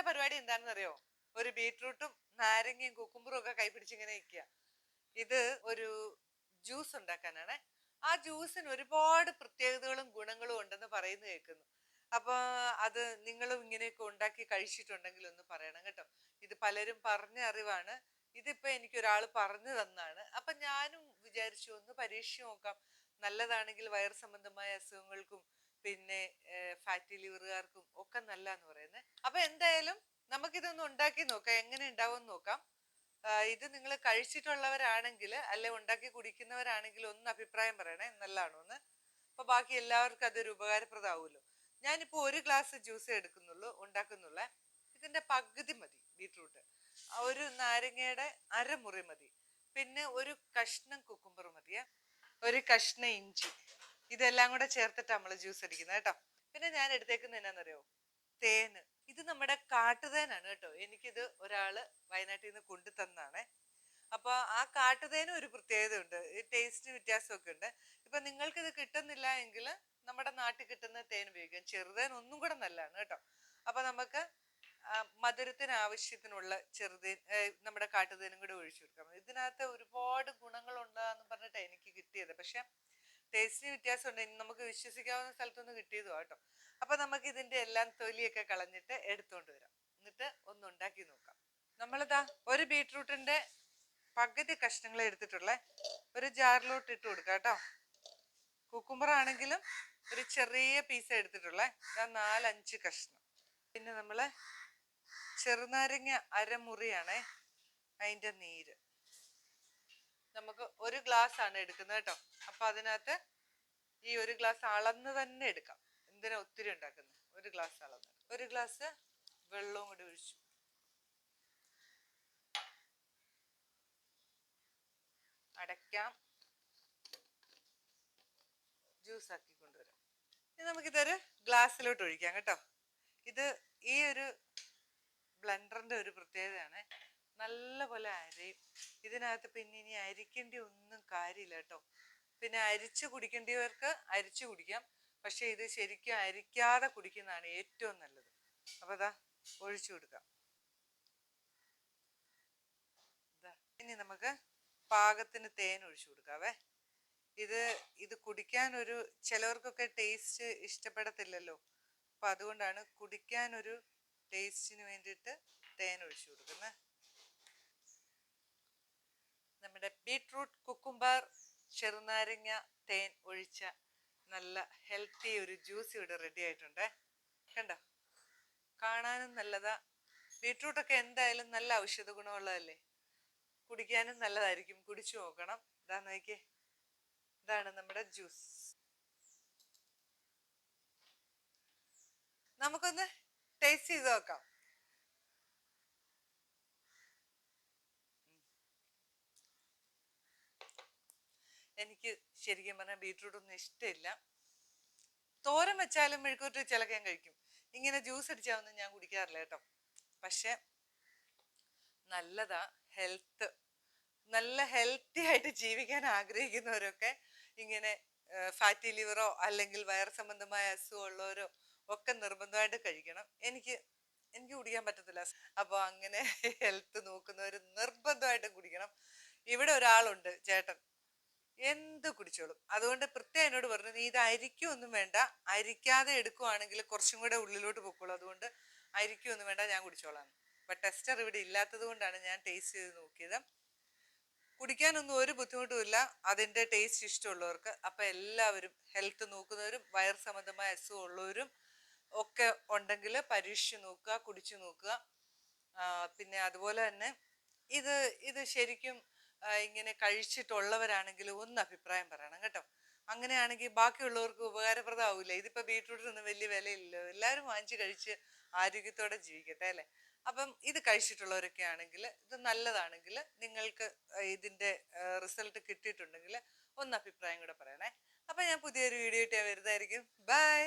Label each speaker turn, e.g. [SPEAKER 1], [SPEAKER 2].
[SPEAKER 1] ഇന്നത്തെ പരിപാടി എന്താണെന്ന് അറിയോ ഒരു ബീട്രൂട്ടും നാരങ്ങയും കുക്കുമ്പറും ഒക്കെ കൈപിടിച്ച് ഇങ്ങനെ നിൽക്കുക. ഇത് ഒരു ജ്യൂസ് ഉണ്ടാക്കാനാണ്. ആ ജ്യൂസിന് ഒരുപാട് പ്രത്യേകതകളും ഗുണങ്ങളും ഉണ്ടെന്ന് പറയുന്നു കേൾക്കുന്നു. അപ്പോൾ അത് നിങ്ങളും ഇങ്ങനെയൊക്കെ ഉണ്ടാക്കി കഴിച്ചിട്ടുണ്ടെങ്കിൽ ഒന്ന് പറയണം കേട്ടോ. ഇത് പലരും പറഞ്ഞ അറിവാണ്. ഇതിപ്പോ എനിക്ക് ഒരാൾ പറഞ്ഞു തന്നാണ്. അപ്പൊ ഞാനും വിചാരിച്ചു ഒന്ന് പരീക്ഷിച്ച് നോക്കാം. നല്ലതാണെങ്കിൽ വയർ സംബന്ധമായ അസുഖങ്ങൾക്കും പിന്നെ ഫാറ്റി ലിവറുകാർക്കും ഒക്കെ നല്ലതെന്ന് പറയുന്നത് അപ്പൊ എന്തായാലും നമുക്കിതൊന്ന് ഉണ്ടാക്കി നോക്കാം. എങ്ങനെ ഉണ്ടാവും നോക്കാം. ഇത് നിങ്ങൾ കഴിച്ചിട്ടുള്ളവരാണെങ്കിൽ അല്ലെ ഉണ്ടാക്കി കുടിക്കുന്നവരാണെങ്കിൽ ഒന്ന് അഭിപ്രായം പറയണേ. നല്ലതാണോ എന്ന്. അപ്പൊ ബാക്കി എല്ലാവർക്കും അതൊരു ഉപകാരപ്രദമാവുമല്ലോ. ഞാനിപ്പോ ഒരു ഗ്ലാസ് ജ്യൂസ് എടുക്കുന്നുള്ളൂ ഉണ്ടാക്കുന്നുള്ള. ഇതിന്റെ പകുതി മതി ബീട്രൂട്ട്. ഒരു നാരങ്ങയുടെ അരമുറി മതി. പിന്നെ ഒരു കഷ്ണം കുക്കുമ്പർ മതിയാ. ഒരു കഷ്ണം ഇഞ്ചി. ഇതെല്ലാം കൂടെ ചേർത്തിട്ട് നമ്മൾ ജ്യൂസ് അടിക്കുന്നത് കേട്ടോ. പിന്നെ ഞാൻ എടുത്തേക്കുന്നത് എന്നാന്നറിയോ? തേന്. ഇത് നമ്മുടെ കാട്ടുതേനാണ് കേട്ടോ. എനിക്കിത് ഒരാൾ വയനാട്ടിൽ നിന്ന് കൊണ്ടു തന്നാണേ. അപ്പൊ ആ കാട്ടുതേനും ഒരു പ്രത്യേകതയുണ്ട്. ഉണ്ട് ടേസ്റ്റ് വ്യത്യാസമൊക്കെ ഉണ്ട്. ഇപ്പൊ നിങ്ങൾക്കിത് കിട്ടുന്നില്ല എങ്കിൽ നമ്മുടെ നാട്ടിൽ കിട്ടുന്ന തേൻ ഉപയോഗിക്കാം. ചെറുതേൻ ഒന്നും കൂടെ നല്ലതാണ് കേട്ടോ. അപ്പൊ നമുക്ക് മധുരത്തിന് ആവശ്യത്തിനുള്ള ചെറുതേൻ നമ്മുടെ കാട്ടുതേനും കൂടെ ഒഴിച്ചു കൊടുക്കാം. ഇതിനകത്ത് ഒരുപാട് ഗുണങ്ങളുണ്ടെന്ന് പറഞ്ഞിട്ടാണ് എനിക്ക് കിട്ടിയത്. പക്ഷെ ടേസ്റ്റിന് വ്യത്യാസമുണ്ട്. ഇനി നമുക്ക് വിശ്വസിക്കാവുന്ന സ്ഥലത്തുനിന്ന് കിട്ടിയതും കേട്ടോ. അപ്പൊ നമുക്ക് ഇതിന്റെ എല്ലാം തൊലിയൊക്കെ കളഞ്ഞിട്ട് എടുത്തോണ്ട് വരാം. എന്നിട്ട് ഒന്ന് ഉണ്ടാക്കി നോക്കാം. നമ്മളിതാ ഒരു ബീട്രൂട്ടിന്റെ പകുതി കഷ്ണങ്ങൾ എടുത്തിട്ടുള്ള. ഒരു ജാറിലോട്ട് ഇട്ട് കൊടുക്കാം കേട്ടോ. കുക്കുമ്പർ ആണെങ്കിലും ഒരു ചെറിയ പീസ് എടുത്തിട്ടുള്ള. ഇതാ നാലഞ്ച് കഷ്ണം. പിന്നെ നമ്മൾ ചെറുനാരങ്ങ അരമുറിയാണേ. അതിന്റെ നീര്. നമുക്ക് ഒരു ഗ്ലാസ് ആണ് എടുക്കുന്നത് കേട്ടോ. അപ്പൊ അതിനകത്ത് ഈ ഒരു ഗ്ലാസ് അളന്ന് തന്നെ എടുക്കാം. എന്തിനാ ഒത്തിരി ഉണ്ടാക്കുന്നത്? ഒരു ഗ്ലാസ് അളന്ന്. ഒരു ഗ്ലാസ് വെള്ളവും കൂടി ഒഴിച്ചു. അടയ്ക്കാം. ജ്യൂസ് ആക്കി കൊണ്ടുവരാം. ഇനി നമുക്കിതൊരു ഗ്ലാസ്സിലോട്ട് ഒഴിക്കാം കേട്ടോ. ഇത് ഈ ഒരു ബ്ലെൻഡറിന്റെ ഒരു പ്രത്യേകതയാണ്. നല്ല പോലെ അരയും. ഇതിനകത്ത് പിന്നെ ഇനി അരിക്കേണ്ടി ഒന്നും കാര്യമില്ല കേട്ടോ. പിന്നെ അരിച്ച് കുടിക്കേണ്ടവർക്ക് അരിച്ചു കുടിക്കാം. പക്ഷെ ഇത് ശരിക്കും അരിക്കാതെ കുടിക്കുന്നതാണ് ഏറ്റവും നല്ലത്. അപ്പൊ അതാ ഒഴിച്ചു കൊടുക്കാം. ഇനി നമുക്ക് പാകത്തിന് തേൻ ഒഴിച്ചു കൊടുക്കാവേ. ഇത് ഇത് കുടിക്കാൻ ഒരു ചിലവർക്കൊക്കെ ടേസ്റ്റ് ഇഷ്ടപ്പെടത്തില്ലല്ലോ. അപ്പൊ അതുകൊണ്ടാണ് കുടിക്കാൻ ഒരു ടേസ്റ്റിന് വേണ്ടിയിട്ട് തേൻ ഒഴിച്ചു കൊടുക്കുന്നത് നമ്മുടെ ബീട്രൂട്ട് കുക്കുംബർ ചെറുനാരങ്ങ തേൻ ഒഴിച്ച നല്ല ഹെൽത്തി ഒരു ജ്യൂസ് ഇവിടെ റെഡി ആയിട്ടുണ്ട്. കണ്ടോ? കാണാനും നല്ലതാ. ബീട്രൂട്ടൊക്കെ എന്തായാലും നല്ല ഔഷധ ഗുണമുള്ളതല്ലേ? കുടിക്കാനും നല്ലതായിരിക്കും. കുടിച്ചു നോക്കണം. ഇതാ നോക്കിയേ. ഇതാണ് നമ്മുടെ ജ്യൂസ്. നമുക്കൊന്ന് ടേസ്റ്റ് ചെയ്ത് നോക്കാം. എനിക്ക് ശരിക്കും പറഞ്ഞാൽ ബീട്രൂട്ട് ഒന്നും ഇഷ്ടമില്ല. തോരൻ വെച്ചാലും മെഴുക്കൂട്ട് ചിലക്ക് ഞാൻ കഴിക്കും. ഇങ്ങനെ ജ്യൂസ് അടിച്ചാവൊന്നും ഞാൻ കുടിക്കാറില്ല കേട്ടോ. പക്ഷെ നല്ലതാ ഹെൽത്ത്. നല്ല ഹെൽത്തി ആയിട്ട് ജീവിക്കാൻ ആഗ്രഹിക്കുന്നവരൊക്കെ ഇങ്ങനെ ഫാറ്റി ലിവറോ അല്ലെങ്കിൽ വയർ സംബന്ധമായ അസുഖമുള്ളവരോ ഒക്കെ നിർബന്ധമായിട്ട് കഴിക്കണം. എനിക്ക് എനിക്ക് കുടിക്കാൻ പറ്റത്തില്ല. അപ്പോൾ അങ്ങനെ ഹെൽത്ത് നോക്കുന്നവർ നിർബന്ധമായിട്ടും കുടിക്കണം. ഇവിടെ ഒരാളുണ്ട് ചേട്ടൻ. എന്ത് കുടിച്ചോളും. അതുകൊണ്ട് പ്രത്യേകം എന്നോട് പറഞ്ഞു നീ ഇത് അരിക്കൊന്നും വേണ്ട. അരിക്കാതെ എടുക്കുവാണെങ്കിൽ കുറച്ചും കൂടെ ഉള്ളിലോട്ട് പൊക്കോളൂ. അതുകൊണ്ട് അരിക്കൊന്നും വേണ്ട ഞാൻ കുടിച്ചോളാം. അപ്പൊ ടെസ്റ്റർ ഇവിടെ ഇല്ലാത്തത് കൊണ്ടാണ് ഞാൻ ടേസ്റ്റ് ചെയ്ത് നോക്കിയത്. കുടിക്കാനൊന്നും ഒരു ബുദ്ധിമുട്ടുമില്ല അതിന്റെ ടേസ്റ്റ് ഇഷ്ടമുള്ളവർക്ക്. അപ്പൊ എല്ലാവരും ഹെൽത്ത് നോക്കുന്നവരും വയർ സംബന്ധമായ അസുഖം ഉള്ളവരും ഒക്കെ ഉണ്ടെങ്കിൽ പരീക്ഷിച്ച് നോക്കുക കുടിച്ചു നോക്കുക. പിന്നെ അതുപോലെ തന്നെ ഇത് ഇത് ശരിക്കും ഇങ്ങനെ കഴിച്ചിട്ടുള്ളവരാണെങ്കിൽ ഒന്ന് അഭിപ്രായം പറയണം കേട്ടോ. അങ്ങനെയാണെങ്കിൽ ബാക്കിയുള്ളവർക്ക് ഉപകാരപ്രദമാവില്ല ഇതിപ്പോൾ ബീട്രൂട്ടിനൊന്നും വലിയ വിലയില്ലല്ലോ. എല്ലാവരും വാങ്ങിച്ച് കഴിച്ച് ആരോഗ്യത്തോടെ ജീവിക്കട്ടെ അല്ലേ? അപ്പം ഇത് കഴിച്ചിട്ടുള്ളവരൊക്കെ ആണെങ്കിൽ ഇത് നല്ലതാണെങ്കിൽ നിങ്ങൾക്ക് ഇതിന്റെ റിസൾട്ട് കിട്ടിയിട്ടുണ്ടെങ്കിൽ ഒന്ന് അഭിപ്രായം കൂടെ പറയണേ. അപ്പം ഞാൻ പുതിയൊരു വീഡിയോ ഇട്ടാൽ വരുന്നതായിരിക്കും. ബൈ!